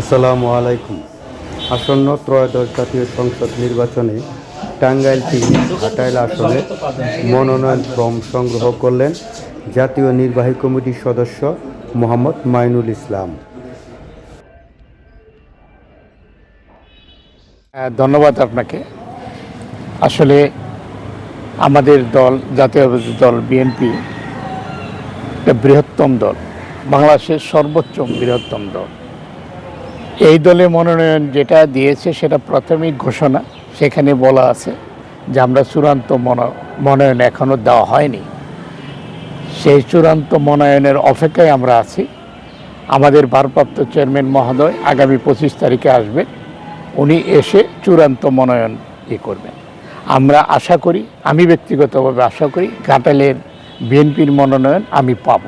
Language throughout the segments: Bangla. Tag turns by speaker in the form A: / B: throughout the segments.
A: আসসালামু আলাইকুম। আসন্ন ত্রয়োদশ জাতীয় সংসদ নির্বাচনে টাঙ্গাইল তিন ঘাটাইল আসনে মনোনয়ন ফর্ম সংগ্রহ করলেন জাতীয় নির্বাহী কমিটির সদস্য মোহাম্মদ মাইনুল ইসলাম।
B: হ্যাঁ, ধন্যবাদ আপনাকে। আসলে আমাদের দল জাতীয় দল বিএনপি একটা বৃহত্তম দল। বাংলাদেশের সর্বোচ্চ বৃহত্তম দল। এই দলে মনোনয়ন যেটা দিয়েছে সেটা প্রাথমিক ঘোষণা, সেখানে বলা আছে যে আমরা চূড়ান্ত মনো- মনোনয়ন এখনও দেওয়া হয়নি। সেই চূড়ান্ত মনোনয়নের অপেক্ষায় আমরা আছি। আমাদের ভারপ্রাপ্ত চেয়ারম্যান মহোদয় আগামী পঁচিশ তারিখে আসবেন। উনি এসে চূড়ান্ত মনোনয়ন ই করবেন। আমরা আশা করি, আমি ব্যক্তিগতভাবে আশা করি ঘাটালের বিএনপির মনোনয়ন আমি পাব।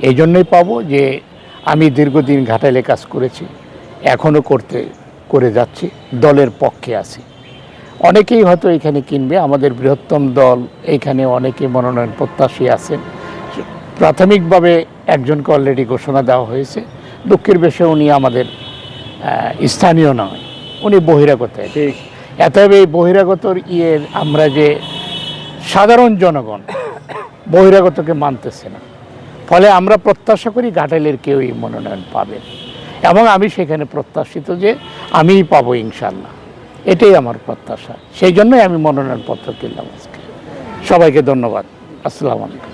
B: এই জন্যই পাবো যে আমি দীর্ঘদিন ঘাটালে কাজ করেছি। এখনও করতে করে যাচ্ছি দলের পক্ষে আছি। অনেকেই হয়তো এখানে কিনবে আমাদের বৃহত্তম দল এখানে অনেকে মনোনয়ন প্রত্যাশী আছেন। প্রাথমিকভাবে একজনকে অলরেডি ঘোষণা দেওয়া হয়েছে। দুঃখের বেশে উনি আমাদের স্থানীয় নয় উনি বহিরাগত। ঠিক। এতএব এই বহিরাগতর ইয়ে আমরা যে সাধারণ জনগণ বহিরাগতকে মানতেছে না। ফলে আমরা প্রত্যাশা করি ঘাটালের কেউই মনোনয়ন পাবে এবং আমি সেখানে প্রত্যাশিত যে আমি পাবো ইনশাল্লাহ এটাই আমার প্রত্যাশা। সেই জন্যই আমি মনোনয়নপত্র কিনলাম আজকে। সবাইকে ধন্যবাদ। আসসালামু আলাইকুম।